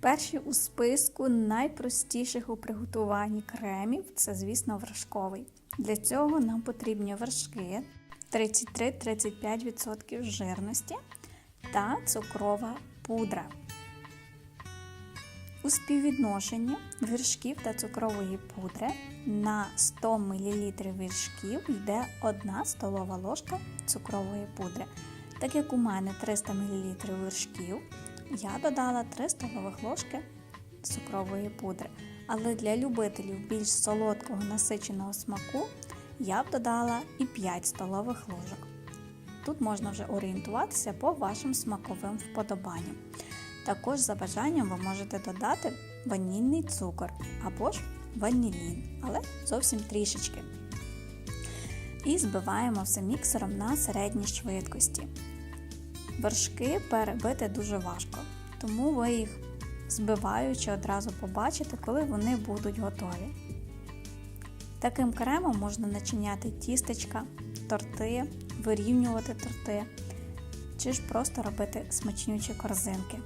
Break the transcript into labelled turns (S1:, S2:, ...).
S1: Перший у списку найпростіших у приготуванні кремів це, звісно, вершковий. Для цього нам потрібні вершки 33-35% жирності та цукрова пудра. У співвідношенні вершків та цукрової пудри на 100 мл вершків йде 1 столова ложка цукрової пудри. Так як у мене 300 мл вершків, я додала 3 столових ложки цукрової пудри. Але для любителів більш солодкого насиченого смаку я б додала і 5 столових ложок. Тут можна вже орієнтуватися по вашим смаковим вподобанням. Також за бажанням ви можете додати ванільний цукор або ж ванілін, але зовсім трішечки. І збиваємо все міксером на середній швидкості. Вершки перебити дуже важко, тому ви їх збиваючи одразу побачите, коли вони будуть готові. Таким кремом можна начиняти тістечка, торти, вирівнювати торти, чи ж просто робити смачнючі корзинки.